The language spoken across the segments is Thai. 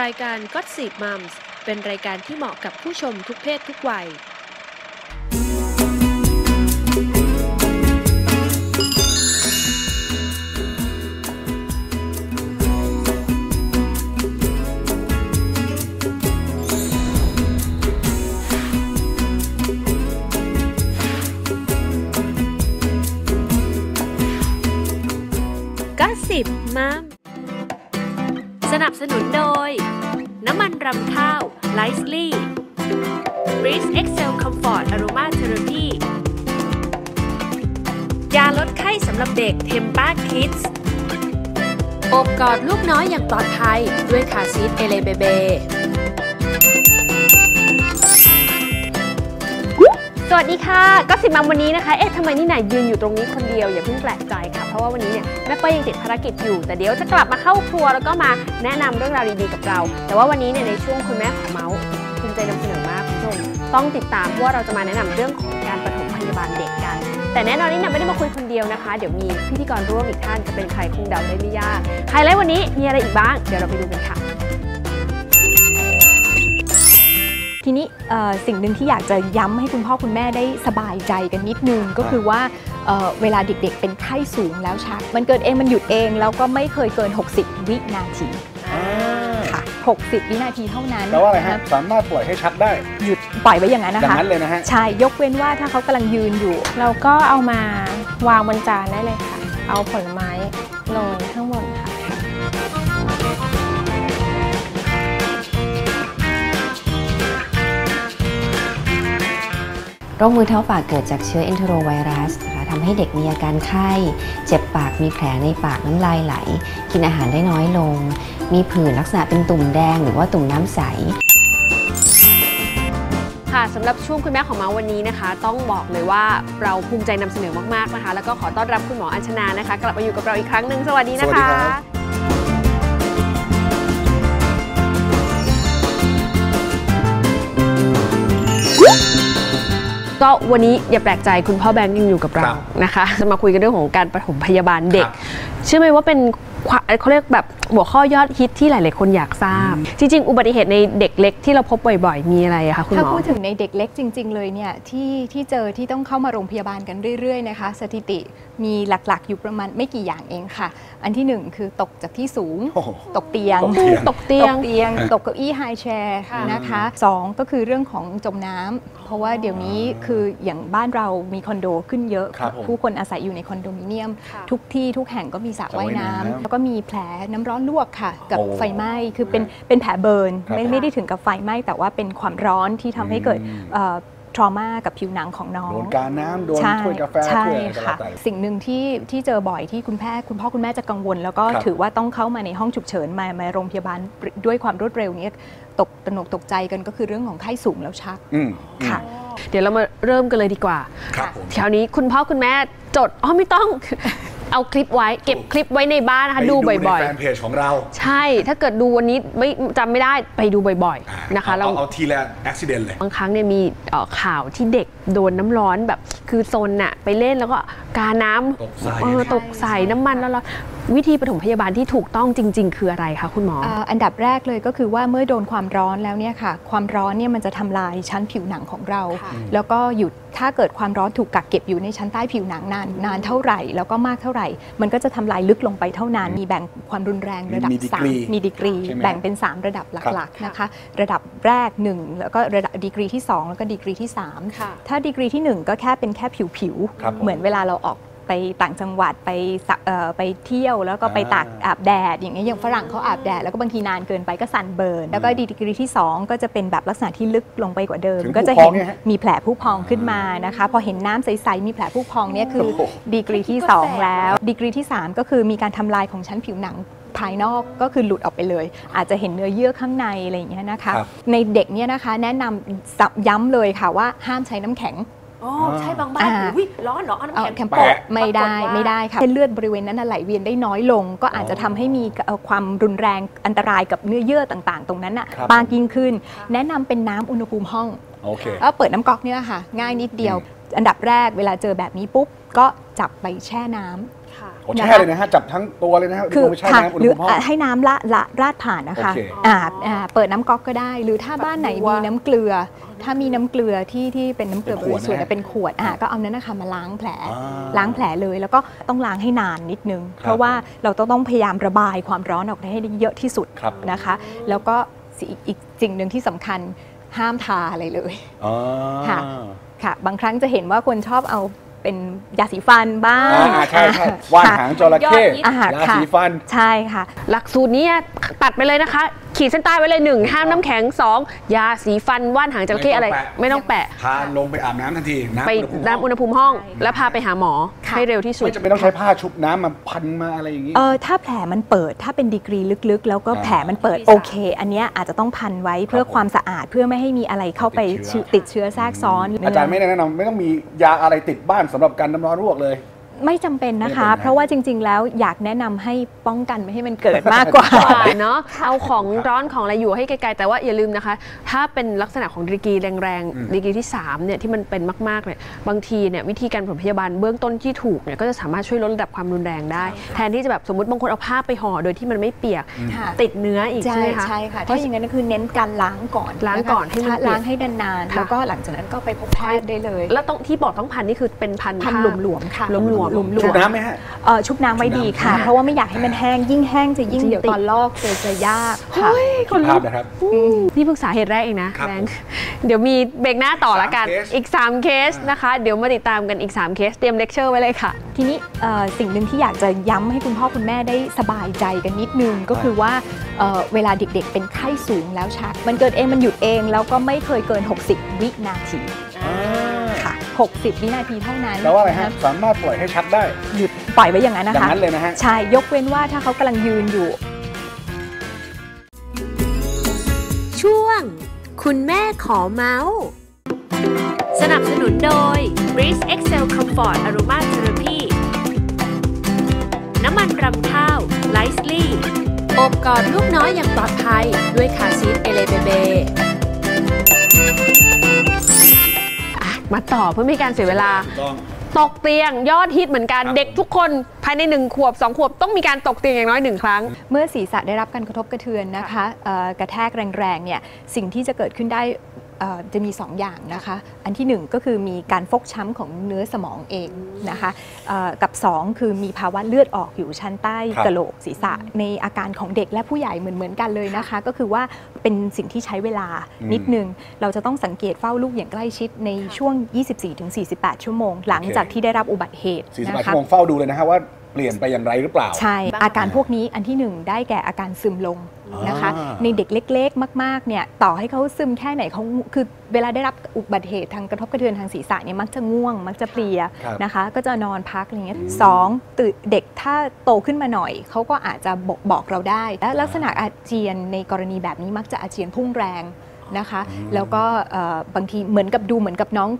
รายการก็สิบมัมส์เป็นรายการที่เหมาะกับผู้ชมทุกเพศทุกวัย ก็สิบมัมสนับสนุนโดย น้ำมันรำข้าว ไลซ์ลี่ b r e e z Excel Comfort Aroma Therapy ยาลดไข้สำหรับเด็กเทมป้าคิดส์อบกอดลูกน้อยอย่างปลอดภัยด้วยคาซีทเอเลเบเบ สวัสดีค่ะก็สิบมาวันนี้นะคะ เอ๊ะทำไมนี่นายยืนอยู่ตรงนี้คนเดียวอย่าเพิ่งแปลกใจค่ะ เพราะว่าวันนี้เนี่ยแม่เป้ยยังติดภารกิจอยู่ แต่เดี๋ยวจะกลับมาเข้าครัวแล้วก็มาแนะนำเรื่องราวดีๆกับเรา แต่ว่าวันนี้เนี่ยในช่วงคุณแม่ของเมาส์ภูมิใจนำเสนอมากคุณผู้ชมต้องติดตามเพราะว่าเราจะมาแนะนำเรื่องของการปฐมพยาบาลเด็กกัน แต่แน่นอนนี่นะไม่ได้มาคุยคนเดียวนะคะ เดี๋ยวมีพิธีกรร่วมอีกท่านจะเป็นใครคงเดาได้ไม่ยากไฮไลท์วันนี้มีอะไรอีกบ้าง เดี๋ยวเราไปดูกันค่ะ ทีนี้เอ่อสิ่งหนึ่งที่อยากจะย้ำให้คุณพ่อคุณแม่ได้สบายใจกันนิดนึงก็คือว่าเอ่อเวลาเด็กๆ เป็นไข้สูงแล้วชัก มันเกิดเองมันหยุดเอง แล้วก็ไม่เคยเกิน 60 วินาทีค่ะ60 วินาทีเท่านั้นแปลว่าอะไรฮะนคสามารถปล่อยให้ชักได้ หยุดปล่อยไว้อย่างนั้นนะอย่างคะนั้นเลยนะฮะใช่ยกเว้นว่าถ้าเขากำลังยืนอยู่ เราก็เอามาวางบนจานได้เลยค่ะ เอาผลไม้โรยข้างบน โรคมือเท้าปากเกิดจากเชื้อเอนโทโรไวรัสนะคะทำให้เด็กมีอาการไข้ เจ็บปากมีแผลในปากน้ำลายไหล กินอาหารได้น้อยลง มีผื่นลักษณะเป็นตุ่มแดงหรือว่าตุ่มน้ำใสค่ะสำหรับช่วงคุณแม่ของเมาส์วันนี้นะคะ ต้องบอกเลยว่าเราภูมิใจนำเสนอมากๆนะคะ แล้วก็ขอต้อนรับคุณหมออัญชนานะคะ กลับมาอยู่กับเราอีกครั้งหนึ่งสวัสดีนะสวัสดีคะ ก็วันนี้อย่าแปลกใจคุณพ่อแบงค์ยังอยู่กับเราครับนะคะ จะมาคุยกันเรื่องของการปฐมพยาบาลเด็กครับเชื่อไหมว่าเป็นควะเขาเรียกแบบหัวข้อยอดฮิตที่หลาย ๆ คนอยากทราบ จริง ๆ อุบัติเหตุในเด็กเล็กที่เราพบบ่อย ๆ มีอะไรอะคะคุณหถ้ามอพูดถึงในเด็กเล็กจริง ๆ เลยเนี่ยที่ที่เจอที่ต้องเข้ามาโรงพยาบาลกันเรื่อย ๆ นะคะ สถิติมีหลัก ๆ อยู่ประมาณไม่กี่อย่างเองค่ะ อันที่หนึ่งคือตกจากที่สูงโอ้โหตกเตียงตกเตียง ตกเตียง ตกเตียง ตกเก้าอี้ไฮแชร์ค่ะนะคะสองก็คือเรื่องของจมน้ำเพราะว่าเดี๋ยวนี้คืออย่างบ้านเรามีคอนโดขึ้นเยอะครับผมผู้คนอาศัยอยู่ในคอนโดมิเนียมค่ะทุกที่ทุกแห่งก็มีสระสระว่ายว่ายน้ำน้ำแล้วก็มีแผลน้ำร้อนลวกค่ะ กับโอ้ไฟไหม้คือเป็นเป็นแผลเบิร์นครับไม่ไม่ได้ถึงกับไฟไหม้แต่ว่าเป็นความร้อนที่ทำให้เกิดอืม ทรมากับผิวหนังของน้อง โดนการน้ำโดนใช่ถ้วยกาแฟใช่ถ้วยอะไรก็ค่ะแล้วแต่ สิ่งหนึ่งที่ที่เจอบ่อยที่คุณแม่คุณพ่อคุณแม่จะกังวล แล้วก็ครับถือว่าต้องเข้ามาในห้องฉุกเฉินมามาโรงพยาบาลด้วยความรวดเร็วเนี้ตกตระหนกตกใจกันก็คือเรื่องของไข้สูงแล้วชักอืมค่ะ เดี๋ยวเรามาเริ่มกันเลยดีกว่าครับผมแถวนี้คุณพ่อคุณแม่จดอ๋อไม่ต้อง เอาคลิปไว้เก็บคลิปไว้ในบ้านนะคะดูบ่อยในแฟนเพจของเราๆใช่ถ้าเกิดดูวันนี้ไม่จำไม่ได้ไปดูบ่อยอ่าๆนะคะเอาเราเอาเอาทีละอุบิเหตุเลยบางครั้งเนี่ยมีเอ่อข่าวที่เด็กโดนน้ำร้อนแบบคือโซนน่ะไปเล่นแล้วก็กาน้ำตกใส่เออตกใส่น้ำมันแล้ววิธีปฐมพยาบาลที่ถูกต้องจริง ๆ คืออะไรคะคุณหมออ่าอันดับแรกเลยก็คือว่าเมื่อโดนความร้อนแล้วเนี่ยค่ะ ความร้อนเนี่ยมันจะทำลายชั้นผิวหนังของเราค่ะแล้วก็หยุด ถ้าเกิดความร้อนถูกกักเก็บอยู่ในชั้นใต้ผิวหนังนานนานเท่าไหร่ แล้วก็มากเท่าไหร่ มันก็จะทำลายลึกลงไปเท่านั้น มีแบ่งความรุนแรงระดับมีดีสากมรีมีดีกรีใช่ไหมแบ่งเป็น 3 ระดับหลักๆนะคะระดับแรก 1 แล้วก็ระดับดีกรีที่ 2 แล้วก็ดีกรีที่3ค่ะถ้าดีกรีที่ 1 ก็แค่เป็นแค่ผิวครับผมๆเหมือนเวลาเราออก ไปต่างจังหวัดไปสะเอ่อไปเที่ยวแล้วก็ไปตากอ่าอาบแดด อย่างเงี้ยอย่างฝรั่งเขาอาบแดด แล้วก็บางทีนานเกินไปก็สันเบิร์นแล้วก็ดีกรีที่ 2 ก็จะเป็นแบบลักษณะที่ลึกลงไปกว่าเดิมถึงก็จะผู้พเห็องนเนี่ยฮะมีแผลผู้พองขึ้นมานะคะพอเห็นน้ำใสๆมีแผลผู้พองเนี่ยคือโอ้โหดีกรีที่ 2 แล้ว ดีกรีที่ 3 ก็คือมีการทำลายของชั้นผิวหนังภายนอกก็คือหลุดออกไปเลย อาจจะเห็นเนื้อเยื่อข้างในอะไรอย่างเงี้ยนะคะครับในเด็กเนี่ยนะคะแนะนำย้ำเลยค่ะว่าห้ามใช้น้ำแข็ง อ๋อใช่บางบ้านอ่า อุ๊ยร้อนเหรอเอาน้ำเอาแข็งแคมแปะโปะไม่ได้ปรากฏว่า ไม่ได้ค่ะเส้นเลือดบริเวณนั้นนะไหลเวียนได้น้อยลง ก็อาจจะทำให้มีเอ่อความรุนแรงอันตรายกับเนื้อเยื่อต่างๆ ตรงนั้นน่ะครับ มากยิ่งขึ้น แนะนำเป็นน้ำอุณหภูมิห้อง โอเคแล้วเปิดน้ำก๊อกเนี่ยค่ะ ง่ายนิดเดียว อันดับแรกเวลาเจอแบบนี้ปุ๊บ ก็จับไปแช่น้ำ โอ้แช่เลยนะฮะจับทั้งตัวเลยนะฮะคือลงไปแช่ค่ะน้ำอุณหหรือภูมิห้องอะให้น้ำละละราดผ่านนะคะโอเคอ่าอ่าเปิดน้ำก๊อกก็ได้ หรือถ้าบ้านไหนมีน้ำเกลือ ถ้ามีน้ำเกลือที่ที่เป็นน้ำเกลือบริสุทธิ์เป็นขวดนะเป็นขวดอะก็เอานั้นนะคะมาล้างแผลอ่าล้างแผลเลยแล้วก็ต้องล้างให้นานนิดนึงครับเพราะว่าเราต้องต้องพยายามระบายความร้อนออกให้ได้เยอะที่สุดครับนะคะ แล้วก็สิอีกอีกสิ่งหนึ่งที่สำคัญห้ามทาอะไรเลยอ๋อค่ะค่ะ บางครั้งจะเห็นว่าคนชอบเอา เป็นยาสีฟันบ้างอ่าใช่ใช่ว่านค่ะหางจระเข้อ่ายาค่ะสีฟัน ใช่ค่ะ หลักสูตรนี้ตัดไปเลยนะคะ ขีดเส้นใต้ไว้เลยหนึ่งห้ามน้ำแข็งสองยาสีฟันว่านหางจระเข้อะไร ไม่ต้องแปะ พาลงไปอาบน้ำทันทีน้ำไปอุณหภูมิน้ำอุณหภูมิห้องใช่แล้วพาไปหาหมอค่ะให้เร็วที่สุด ไม่จำเป็นต้องใช้ผ้าชุบน้ำมาพันมาอะไรอย่างนี้ เออถ้าแผลมันเปิดถ้าเป็นดีกรีลึกๆ แล้วก็อ่าแผลมันเปิดโอเค อันเนี้ยอาจจะต้องพันไว้เพื่อผมความสะอาดเพื่อไม่ให้มีอะไรเข้าไปติดเชื้อติดเชื้อแทรกซ้อน อาจารย์ไม่แนะนำไม่ต้องมียาอะไรติดบ้านสำหรับการน้ำร้อนลวกเลย ไม่จำเป็นนะคะไม่จำเป็นนะเพราะว่าจริง ๆ แล้วอยากแนะนำให้ป้องกันไม่ให้มันเกิดมากกว่าเนาะเอาของร้อนของอะไรอยู่ให้ไกลๆแต่ว่าอย่าลืมนะคะ ถ้าเป็นลักษณะของดีกรีแรงอืมๆดีกรีที่3เนี่ยที่มันเป็นมากๆเนี่ยบางทีเนี่ยวิธีการผสมพยาบาลเบื้องต้นที่ถูกเนี่ยก็จะสามารถช่วยลดระดับความรุนแรงได้ แทนที่จะแบบสมมติบางคนเอาผ้าไปห่อโดยที่มันไม่เปียกค่ะติดเนื้ออีกใช่ใช่ไหมคะใช่ค่ะถ้าอย่างนั้นก็คือเน้นการล้างก่อนล้างก่อนให้มันคะเปียกล้างให้นานๆค่ะแล้วก็หลังจากนั้นก็ไปพบแพทย์ได้เลย แล้วต้องที่บอกต้องพันนี่คือเป็นพันพันผ้าหลวมๆค่ะหลวมๆหลวมชุบน้ำไหมฮะเอ่อชุบน้ำไว้ดีค่ะชุบน้ำเพราะว่าไม่อยากให้มันแห้งยิ่งแห้งจะยิ่งจริงเดี๋ยวติดตอนลอกเจอจะยากค่ะคนภาลุพกนะครับนี่เพิ่งสาเหตุแรกเองนะครับแบงค์เดี๋ยวมีเบรกหน้าต่อละกันสามเคสอีก 3 เคสนะคะ เดี๋ยวมาติดตามกันอีก 3 เคสเตรียมเลคเชอร์ไว้เลยค่ะ ทีนี้เอ่อสิ่งหนึ่งที่อยากจะย้ำให้คุณพ่อคุณแม่ได้สบายใจกันนิดนึงก็คือว่าเอ่อเวลาเด็กๆ เป็นไข้สูงแล้วชัก มันเกิดเองมันหยุดเองแล้วก็ไม่เคยเกิน 60 วินาทีค่ะ 60 วินาทีเท่านั้นแปลว่าอะไรฮะนสามารถปล่อยให้ชักได้ หยุดปล่อยไว้อย่างนั้นอนะย่างคะนั้นเลยนะฮะ ใช่ยกเว้นว่าถ้าเขากำลังยืนอยู่ ช่วง คุณแม่ขอเมาส์ สนับสนุนโดย Breeze Excel Comfort Aroma Therapy น้ำมันรำข้าวไลซ์ลี่อบกอดลูกน้อยอย่างปลอดภัย ด้วยคาซีทเอเลเบเบ มาต่อเพื่อไม่ให้การเสียเวลา ต้อง ตกเตียงยอดฮิตเหมือนกันครับ เด็กทุกคนภายใน 1 ขวบ 2 ขวบต้องมีการตกเตียงอย่างน้อยหนึ่งครั้ง เมื่อศีรษะได้รับการกระทบกระเทือนนะคะเอ่อกระแทกแรงๆเนี่ยสิ่งที่จะเกิดขึ้นได้เอ่อ จะมี 2 อย่างนะคะ อันที่ 1 ก็คือมีการฟกช้ำของเนื้อสมองเองนะคะเอ่อกับ 2 คือมีภาวะเลือดออกอยู่ชั้นใต้ครับกะโหลกศีรษะ ในอาการของเด็กและผู้ใหญ่เหมือนๆกันเลยนะคะ ก็คือว่าเป็นสิ่งที่ใช้เวลาอืมนิดนึง เราจะต้องสังเกตเฝ้าลูกอย่างใกล้ชิดในช่วง 24-48 ชั่วโมง หลังจากที่ได้รับอุบัติเหตุ48นะชั่คะวโมงเฝ้าดูเลยนะฮะว่า เปลี่ยนไปอย่างไรหรือเปล่า ใช่ อาการพวกนี้อันที่หนึ่งได้แก่อาการซึมลงนะคะอ่าในเด็กเล็ก ๆ มากๆเนี่ยต่อให้เขาซึมแค่ไหนเขาคือเวลาได้รับอุบัติเหตุทางกระทบกระเทือนทางศีรษะเนี่ยมักจะง่วง มักจะเพลียครับนะคะ ก็จะนอนพักอะไรเงี้ยสองตื่นเด็กถ้าโตขึ้นมาหน่อย เขาก็อาจจะบอกบอกเราได้ และลักษณะอาเจียนในกรณีแบบนี้มักจะอาเจียนพุ่งแรงนะคะ แล้วก็เอ่อบางทีเหมือนกับดูเหมือนกับน้อง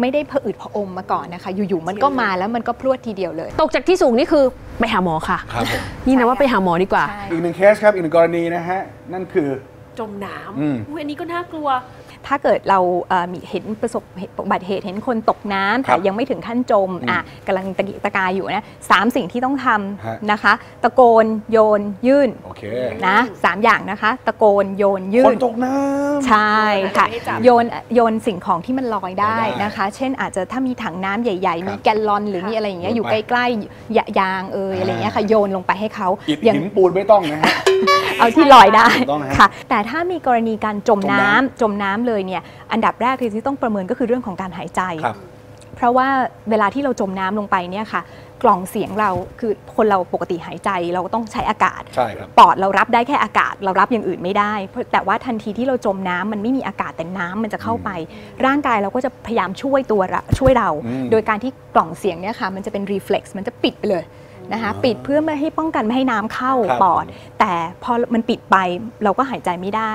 ไม่ได้ผะอืดผะอมมาก่อนนะคะ อยู่ๆมันก็มาแล้วมันก็พรวดทีเดียวเลย ตกจากที่สูงนี่คือไปหาหมอค่ะ ครับผม นี่นะว่าไปหาหมอดีกว่า ใช่ อีกหนึ่งเคสครับ อีกหนึ่งกรณีนะฮะ นั่นคือ จมน้อืมำอุ๊ยอันนี้ก็น่ากลัว ถ้าเกิดเราเอ่อมีเห็นประสบเหตุอุบัติเหตุเห็นคนตกน้ำครัแต่บยังไม่ถึงขั้นจมอืมอะกำลังตะกิกตะกายอยู่นะสามสิ่งที่ต้องทฮะำนะคะ ตะโกนโยนยื่นโอเคนะสามอย่างนะคะ ตะโกนโยนยื่คนนตกน้ำใช่ค่ะไม่ให้จับโยนโยนสิ่งของที่มันลอยได้ลอยได้นะคะ เช่นอาจจะถ้ามีถังน้ำใหญ่ครับๆมีแกลลอนหรือมีอะไรอย่างเงี้ยโยนอยู่ไปใกล้ๆยะยางเอยอะไรอย่างเงี้ยค่ะโยนลงไปให้เขาอิฐอย่างหินปูนไม่ต้องนะฮะเอาที่ลอยได้ถูกต้องฮะค่ะ แต่ถ้ามีกรณีการจมจมน้ำน้ำจมน้ำเลยเนี่ยอันดับแรกที่ต้องประเมินก็คือเรื่องของการหายใจครับเพราะว่าเวลาที่เราจมน้ำลงไปเนี่ยค่ะกล่องเสียงเราคือคนเราปกติหายใจเราก็ต้องใช้อากาศใช่ครับปอดเรารับได้แค่อากาศเรารับอย่างอื่นไม่ได้เพราะแต่ว่าทันทีที่เราจมน้ำมันไม่มีอากาศแต่น้ำมันจะเข้าไป ร่างกายเราก็จะพยายามช่วยตัวเราช่วยเราอืมโดยการที่กล่องเสียงเนี่ยค่ะมันจะเป็น reflex มันจะปิดไปเลย นะคะปิดเพื่อไม่ให้ป้องกันไม่ให้น้ำเข้าครับปอด แต่พอมันปิดไปเราก็หายใจไม่ได้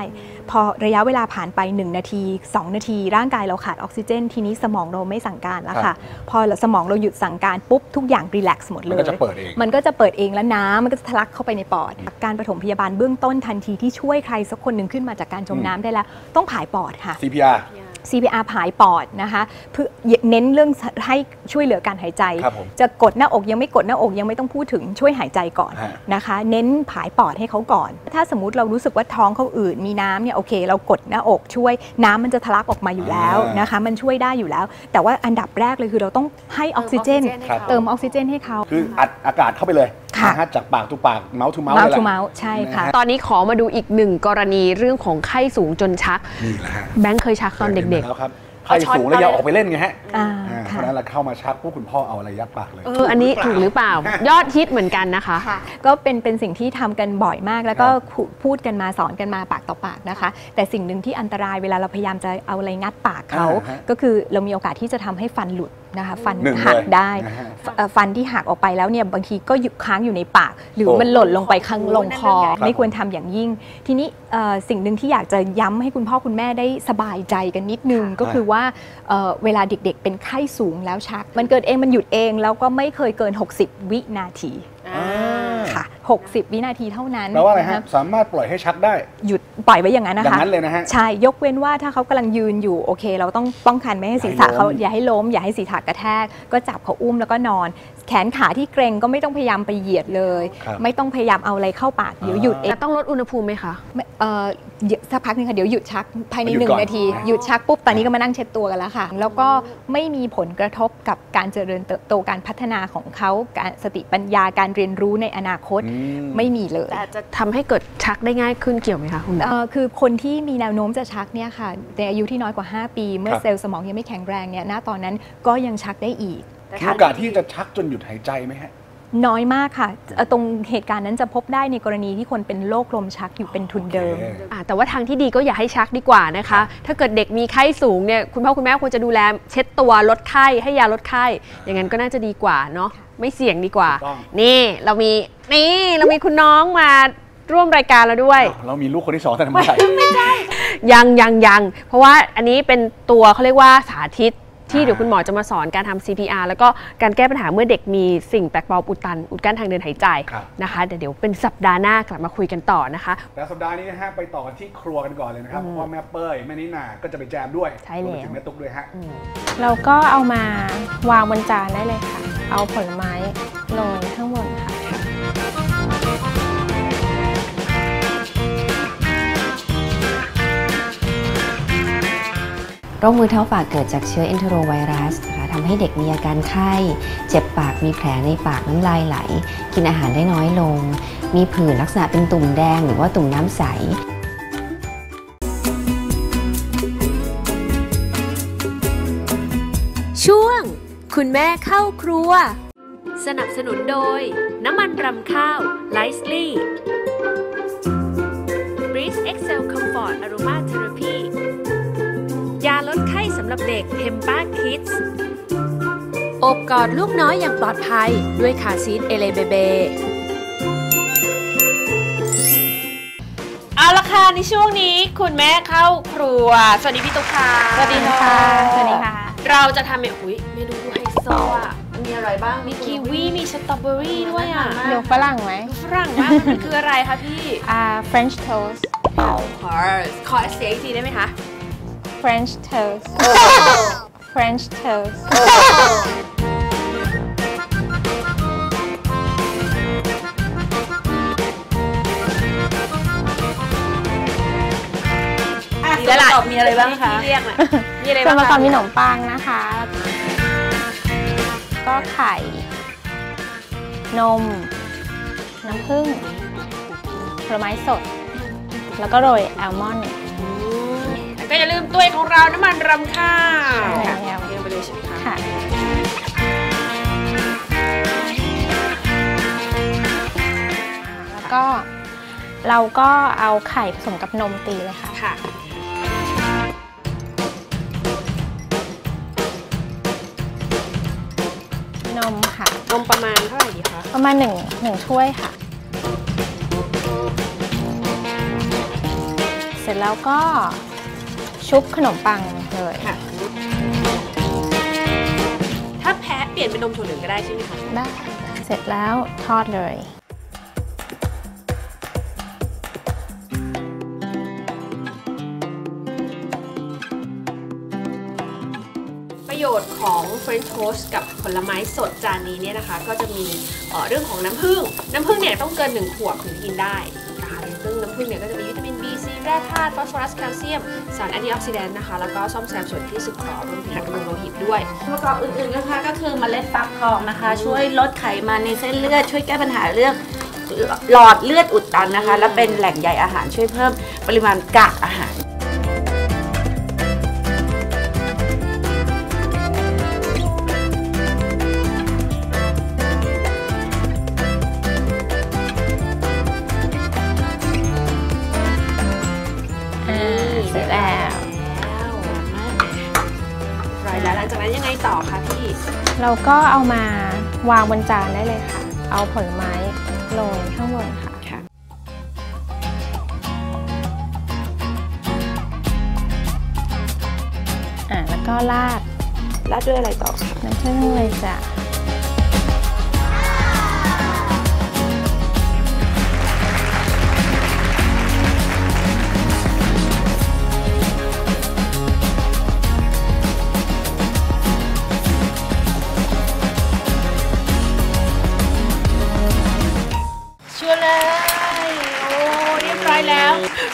พอระยะเวลาผ่านไป 1 นาที 2 นาที ร่างกายเราขาดออกซิเจน ทีนี้สมองเราไม่สั่งการแล้วค่ะ พอสมองเราหยุดสั่งการปุ๊บทุกอย่างรีแลกซ์หมดเลมันยก็จะเปิดเองมันก็จะเปิดเองแล้วน้ำมันก็จะทะลักเข้าไปในปอด การปฐมพยาบาลเบื้องต้นทันทีที่ช่วยใครสักคนหนึ่งขึ้นมาจากการจมน้ำได้แล้ว ต้องผายปอดค่ะ CPR CPR ผายปอดนะคะเพื่อเน้นเรื่องให้ช่วยเหลือการหายใจครับผมจะกดหน้าอกยังไม่กดหน้าอกยังไม่ต้องพูดถึงช่วยหายใจก่อนฮะนะคะ เน้นผายปอดให้เขาก่อน ถ้าสมมติเรารู้สึกว่าท้องเขาอืดมีน้ำเนี่ยโอเค เรากดหน้าอกช่วยน้ำมันจะทะลักออกมาอยู่แล้วนะคะ มันช่วยได้อยู่แล้ว แต่ว่าอันดับแรกเลยคือเราต้องให้ออกซิเจนครับเติมออกซิเจนให้เขาคืออัดอากาศเข้าไปเลย ค่ะนฮจากปากทุกปากเมาส์ทูเมาส์เมาเลยส์แหละทูเมาส์ใช่ค่ะ ตอนนี้ขอมาดูอีกหนึ่งกรณีเรื่องของไข้สูงจนชัก นี่แหละฮะแบงค์เคยชักตอนเด็กแล้วครับไข้สูงแล้วอย่าออกไปเล่นไงฮะอ่าอ่าเพค่ะราะฉะนั้นเราเข้ามาชักพวกคุณพ่อเอาอะไรยัดปากเลยๆเอออันนี้ถูกหรือเปล่า ยอดฮิตเหมือนกันนะคะค่ะก็เป็นเป็นสิ่งที่ทำกันบ่อยมาก แล้วก็ครับพูพูดกันมาสอนกันมาปากต่อปากนะคะ แต่สิ่งหนึ่งที่อันตรายเวลาเราพยายามจะเอาอะไรงัดปากเขาอ่าฮะก็คือเรามีโอกาสที่จะทำให้ฟันหลุด นะคะฟันหนึ่งหักเลยได้นะฮะเอ่อฟันที่หักออกไปแล้วเนี่ยบางทีก็อยู่ค้างอยู่ในปาก หรือโอ้มันหล่นลงไปข้างลงคอครับไม่ควรทำอย่างยิ่ง ทีนี้เอ่อสิ่งหนึ่งที่อยากจะย้ำให้คุณพ่อคุณแม่ได้สบายใจกันนิดนึง ก็คือว่าเอ่อเวลาเด็กๆ เป็นไข้สูงแล้วชัก มันเกิดเองมันหยุดเองแล้วก็ไม่เคยเกิน 60 วินาทีอ่า ค่ะ 60 วินาทีเท่านั้นแปลว่าอะไรฮะนคสามารถปล่อยให้ชักได้ หยุดปล่อยไว้อย่างนั้นอนะย่างคะนั้นเลยนะฮะ ใช่ ยกเว้นว่าถ้าเขากำลังยืนอยู่โอเค เราต้องป้องกันไม่ให้ศีรษะอย่าให้เขาล้มอย่าให้ล้ม อย่าให้ศีรษะกระแทก ก็จับเขาอุ้มแล้วก็นอน แขนขาที่เกรงก็ไม่ต้องพยายามไปเหยียดเลยครับไม่ต้องพยายามเอาอะไรเข้าปากเดี๋ยวหยุดเองแต่ต้องลดอุณหภูมิไหมคะไม่เอ่อเดี๋ยวสักพักหนึงค่ะเดี๋ยวหยุดชักภายในหยุดหนึ่ก่งอนนาทีหยุดชักปุ๊บตอนนี้ก็มานั่งเช็ดตัวกันแล้วค่ะ แล้วก็ไม่มีผลกระทบกับการเจริญเติบโตการพัฒนาของเขาการสติปัญญาการเรียนรู้ในอนาคตอืมไม่มีเลยแต่จะทำให้เกิดชักได้ง่ายขึ้นเกี่ยวไหมคะคุณแม่เอ่อคือคนที่มีแนวโน้มจะชักเนี่ยค่ะในอายุที่น้อยกว่า 5 ปี เมื่อครับเซลล์สมองยังไม่แข็งแรงเนี่ยณตอนนั้นก็ยังชักได้อีกมีโอกาสที่จะชักจนหยุดหายใจไหมฮะ น้อยมากค่ะเอ่อตรงเหตุการณ์นั้นจะพบได้ในกรณีที่คนเป็นโรคลมชักอยู่เป็นทุนเดิม โอเค อะแต่ว่าทางที่ดีก็อย่าให้ชักดีกว่านะคะ ถ้าเกิดเด็กมีไข้สูงเนี่ยคุณพ่อคุณแม่ควรจะดูแลเช็ดตัวลดไข้ให้ยาลดไข้ อย่างนั้นก็น่าจะดีกว่าเนาะไม่เสี่ยงดีกว่า ถูกต้อง นี่เรามีนี่เรามีคุณน้องมาร่วมรายการเราด้วยอ้าวเรามีลูกคนที่สองแต่ทำไมใช่ยังยังยังเพราะว่าอันนี้เป็นตัวเขาเรียกว่าสาธิต ที่เดี๋ยวคุณหมอจะมาสอนการทำ CPR แล้วก็การแก้ปัญหาเมื่อเด็กมีสิ่งแปลกปลอมอุดตัน อุดกั้นทางเดินหายใจครับนะคะเดี๋ยวเดี๋ยวเป็นสัปดาห์หน้ากลับมาคุยกันต่อนะคะแล้วสัปดาห์นี้นะฮะไปต่อกันที่ครัวกันก่อนเลยนะครับเพราะว่าแม่เป้ยแม่นิน่าก็จะไปแจมด้วยใช่แล้วรวมไปถึงแม่ตุ๊กด้วยฮะเราก็เอามาวางบนจานได้เลยค่ะ เอาผลไม้โรยข้างบน โรคมือเท้าปากเกิดจากเชื้อเอนโทรไวรัสนะคะทำให้เด็กมีอาการไข้ เจ็บปากมีแผลในปากน้ำลายไหล กินอาหารได้น้อยลง มีผื่นลักษณะเป็นตุ่มแดงหรือว่าตุ่มน้ำใสช่วง คุณแม่เข้าครัว สนับสนุนโดย น้ำมันรำข้าวไลซ์ลี่ b r e e z Excel Comfort Aroma Therapy ยา หรับเด็ก p e m p a Kids โอบกอดลูกน้อยอย่างปลอดภัยด้วยคาซีทเอเลเบเบเอาละค่ะในช่วงนี้คุณแม่เข้าครัว สวัสดีพี่ตุ๊กค่ะสวัสดีค่ะสวัสดีค่ะ เราจะทำเมนูอุ้ยเมนูไฮโซอะมีอะไรบ้าง มีกีวีมีสตรอเบอรี่ด้วยอะเดี๋ยวฝรั่งไหมดูฝรั่งมากมันคืออะไรคะพี่ อ่า French toast ขอขอเสียงอีกทีได้ไหมคะ French toast French toast มีอะไรมีอะไรบ้างคะเรียกหน่อยมีอะไรส่วบ้านงประกอบคะมีขนมปังนะคะ ก็ไข่ นม น้ำผึ้งผลไม้สด แล้วก็โรยแอลมอนด์แล้วก็อย่าลื มตัวเองของเราน้ำมันรำข้าวใช่แล้วเรียงไปเลยใช่ไหมคะค่ะแล้วก็เราก็เอาไข่ผสมกับนมตีเลยค่ะ ค่ะ นมค่ะ นมประมาณเท่าไหร่ดีคะ ประมาณหนึ่งหนึ่งถ้วยค่ะ เสร็จแล้วก็ ชุบขนมปังเลยค่ะ ถ้าแพ้เปลี่ยนเป็นนมถั่วเหลืองก็ได้ใช่ไหมคะ ได้ เสร็จแล้วทอดเลยนโยชน์ของ French toast กับผลไม้สดจานนี้เนี่ยนะคะ ก็จะมีเอ่อเรื่องของน้ำผึ้ง น้ำผึ้งเนี่ยต้องเกิน 1 ขวดถึงจะกินได้นะคะซึ่งน้ำผึ้งเนี่ยก็จะมีวิตามิน B C แร่ธาตุฟอสฟอรัสแคลเซียม สารแอนตี้ออกซิแดนต์นะคะ แล้วก็ซ่อมแซมส่วนที่สึกหรอรวมถึงบำรุงโลหิตด้วยประกอบอื่นๆนะคะก็คือเมล็ดฟักทองนะคะ ช่วยลดไขมันในเส้นเลือด ช่วยแก้ปัญหาเรื่องหลอดเลือดอุดตันนะคะ และเป็นแหล่งใยอาหารช่วยเพิ่มปริมาณกากอาหาร ต่อคะพี่ เราก็เอามาวางบนจานได้เลยค่ะ เอาผลไม้โรยข้างบนค่ะค่ะ อ่าแล้วก็ราดราดด้วยอะไรต่อคะน้ำผึ้งเลยจ้ะ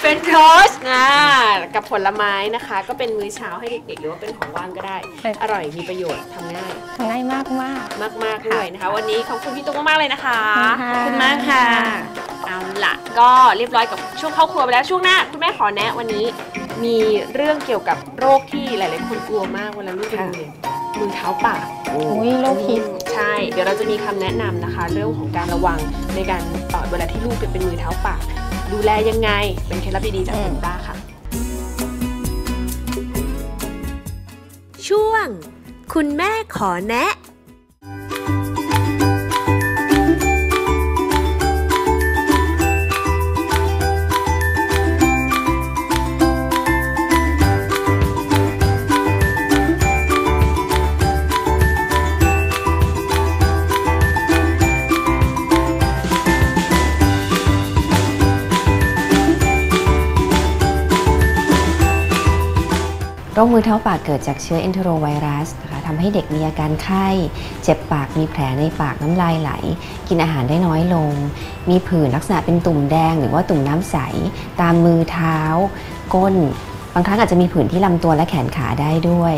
เป็นโทสต์นะกับผลไม้นะคะ ก็เป็นมื้อเช้าให้เด็กๆหรือว่าเป็นของว่างก็ได้เป็นอร่อยมีประโยชน์ทำง่ายทำง่ายมากมาก มากๆด้วยนะคะ วันนี้ขอบคุณพี่ตุ๊กมากๆเลยนะคะขอบคุณมากค่ะเอาล่ะก็เรียบร้อยกับช่วงเข้าครัวไปแล้วช่วงหน้า คุณแม่ขอแนะวันนี้ มีเรื่องเกี่ยวกับโรคที่หลาย ๆ คนกลัวมากเวลาลูกเป็นโรงเรียนมือเท้าปากอุ้ยโรคฮิต ใช่ เดี๋ยวเราจะมีคำแนะนำนะคะ เรื่องของการระวังในการเอ่อเวลาที่ลูกเป็นเป็นมือเท้าปาก ดูแลยังไง เป็นเคล็ดลับดีๆจากคุณป้าค่ะ ช่วง คุณแม่ขอแนะ โรคมือเท้าปากเกิดจากเชื้อเอนโทรไวรัสนะคะทำให้เด็กมีอาการไข้ เจ็บปากมีแผลในปากน้ำลายไหล กินอาหารได้น้อยลง มีผื่นลักษณะเป็นตุ่มแดง หรือว่าตุ่มน้ำใส ตามมือเท้า ก้น บางครั้งอาจจะมีผื่นที่ลำตัวและแขนขาได้ด้วย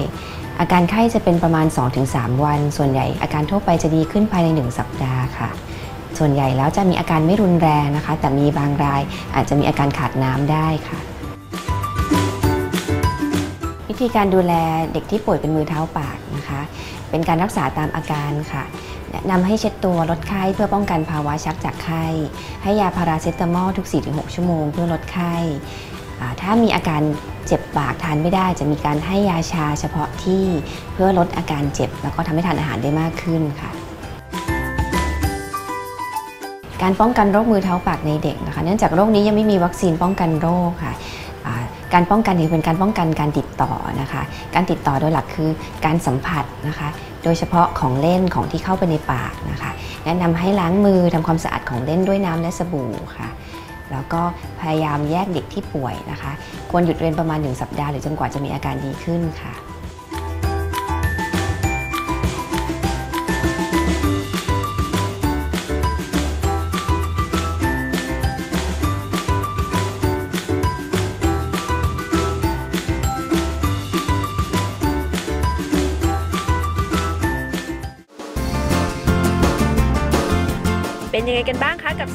อาการไข้จะเป็นประมาณ 2-3 วัน ส่วนใหญ่อาการทั่วไปจะดีขึ้นภายใน 1 สัปดาห์ค่ะส่วนใหญ่แล้วจะมีอาการไม่รุนแรงนะคะ แต่มีบางรายอาจจะมีอาการขาดน้ำได้ค่ะ ธีการดูแลเด็กที่ป่วยเป็นมือเท้าปากนะคะ เป็นการรักษาตามอาการค่ะแนะนำให้เช็ดตัวลดไข้เพื่อป้องกันภาวะชักจากไข้ ให้ยาพาราเซตามอลทุก 4-6 ชั่วโมงเพื่อลดไข้ ถ้ามีอาการเจ็บปากทานไม่ได้ จะมีการให้ยาชาเฉพาะที่เพื่อลดอาการเจ็บ แล้วก็ทำให้ทานอาหารได้มากขึ้นค่ะการป้องกันโรคมือเท้าปากในเด็กนะคะ เนื่องจากโรคนี้ยังไม่มีวัคซีนป้องกันโรคค่ะ การป้องกันถือเป็นการป้องกันการติดต่อนะคะ การติดต่อโดยหลักคือการสัมผัสนะคะ โดยเฉพาะของเล่นของที่เข้าไปในปากนะคะแนะนำให้ล้างมือทำความสะอาดของเล่นด้วยน้ำและสบู่ค่ะ แล้วก็พยายามแยกเด็กที่ป่วยนะคะ ควรหยุดเรียนประมาณ 1 สัปดาห์หรือจนกว่าจะมีอาการดีขึ้นค่ะ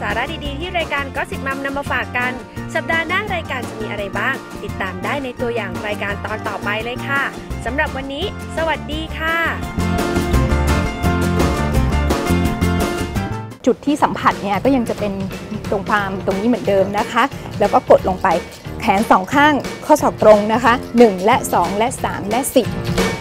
สาระดีๆ ที่รายการก็สิบมัมนำมาฝากกัน สัปดาห์หน้ารายการจะมีอะไรบ้าง ติดตามได้ในตัวอย่างรายการตอนต่อไปเลยค่ะสำหรับวันนี้ สวัสดีค่ะ จุดที่สัมผัสเนี่ยก็ยังจะเป็นตรงพามตรงนี้เหมือนเดิมนะคะ แล้วก็กดลงไปแขนสองข้างข้อศอกตรงนะคะ 1 และ 2 และ 3 และ 10